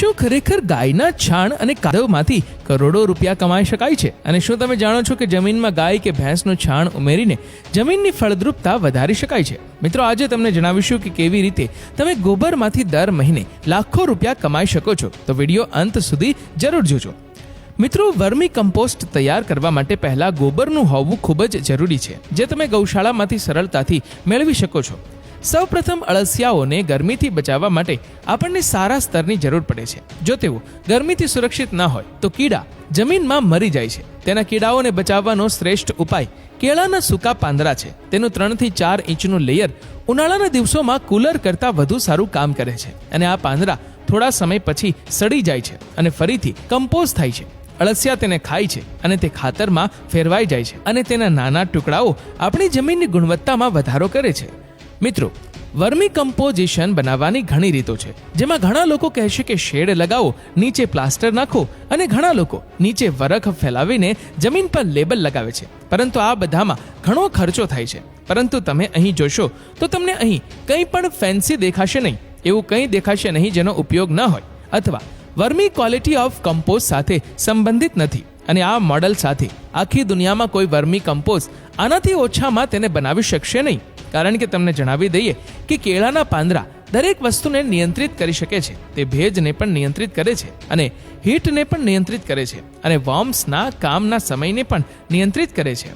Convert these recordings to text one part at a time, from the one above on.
શું ખરેખર ગાયના છાણ અને કાદવમાંથી કરોડો રૂપિયા કમાઈ શકાય છે. અને શું તમે જાણો છો કે જમીનમાં ગાય કે ભેંસનું છાણ ઉમેરીને જમીનની ફળદ્રુપતા વધારી શકાય છે? મિત્રો, આજે તમને જણાવીશું કે કેવી રીતે તમે ગોબરમાંથી દર મહિને લાખો રૂપિયા કમાઈ શકો છો. તો વીડિયો અંત સુધી જરૂર જોજો. મિત્રો, વર્મી કમ્પોસ્ટ તૈયાર કરવા માટે પહેલા ગોબરનું હોવું ખૂબ જ જરૂરી છે, જે તમે ગૌશાળામાંથી સરળતાથી મેળવી શકો છો. સૌપ્રથમ અળસિયાઓને ગરમીથી બચાવવા માટે આપણને સારા સ્તરની જરૂર પડે છે. જો તેઓ ગરમીથી સુરક્ષિત ન હોય, તો કીડા જમીનમાં મરી જાય છે. તેના કીડાઓને બચાવવાનો શ્રેષ્ઠ ઉપાય કેળાના સૂકા પાંદડા છે. તેનું ત્રણથી ચાર ઇંચનું લેયર ઉનાળાના દિવસોમાં કુલર કરતાં વધુ સારું કામ કરે છે અને આ પાંદડા થોડા સમય પછી સડી જાય છે અને ફરીથી કમ્પોઝ થાય છે. અળસિયા તેને ખાય છે અને તે ખાતરમાં ફેરવાઈ જાય છે અને તેના નાના ટુકડાઓ આપણી જમીનની ગુણવત્તામાં વધારો કરે છે. મિત્રો, વર્મી કમ્પોઝિશન બનાવવાની ઘણી રીતો છે, જેમાં ઘણા લોકો કહેશે કે શેડ લગાવો, નીચે પ્લાસ્ટર નાખો અને ઘણા લોકો નીચે વરખ ફેલાવીને જમીન પર લેબલ લગાવે છે. પરંતુ આ બધામાં ઘણો ખર્ચો થાય છે. પરંતુ તમે અહીં જોશો તો તમને અહીં કંઈ પણ ફેન્સી દેખાશે નહીં, એવું કંઈ દેખાશે નહીં જેનો ઉપયોગ ન હોય, અથવા વર્મી ક્વોલિટી ઓફ કમ્પોઝ સાથે સંબંધિત નથી. અને આ મોડલ સાથે આખી દુનિયામાં કોઈ વર્મી કમ્પોઝ આનાથી ઓછામાં તેને બનાવી શકશે નહીં. કારણ કે તમને જણાવી દઈએ કે કેળાના પાંદડા દરેક વસ્તુને નિયંત્રિત કરી શકે છે. તે ભેજને પણ નિયંત્રિત કરે છે અને હીટને પણ નિયંત્રિત કરે છે અને વોર્મ્સના કામના સમયને પણ નિયંત્રિત કરે છે.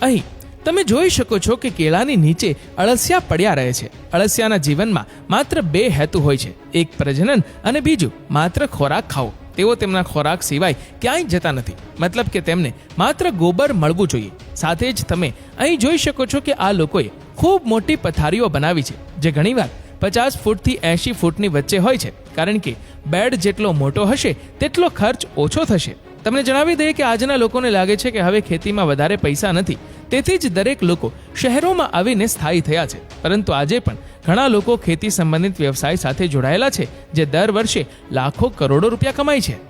અહીં તમે જોઈ શકો છો કે કેળાની નીચે અળસિયા પડ્યા રહે છે. અળસિયાના જીવનમાં માત્ર બે હેતુ હોય છે. એક પ્રજનન અને બીજું માત્ર ખોરાક ખાવો. તેઓ તેમના ખોરાક સિવાય ક્યાંય જતા નથી. મતલબ કે તેમને માત્ર ગોબર મળવું જોઈએ. સાથે જ તમે અહીં જોઈ શકો છો કે આ લોકોએ ખૂબ મોટી પથારીઓ બનાવી છે, જે ઘણીવાર પચાસ ફૂટથી એંશી ફૂટની વચ્ચે હોય છે. કારણ કે બેડ જેટલો મોટો હશે, તેટલો ખર્ચ ઓછો થશે. તમને જણાવી દઈએ કે આજના લોકોને લાગે છે કે હવે ખેતીમાં વધારે પૈસા નથી. તેથી જ દરેક લોકો શહેરોમાં આવીને સ્થાયી થયા છે. પરંતુ આજે પણ ઘણા લોકો ખેતી સંબંધિત વ્યવસાય સાથે જોડાયેલા છે, જે દર વર્ષે લાખો કરોડો રૂપિયા કમાય છે.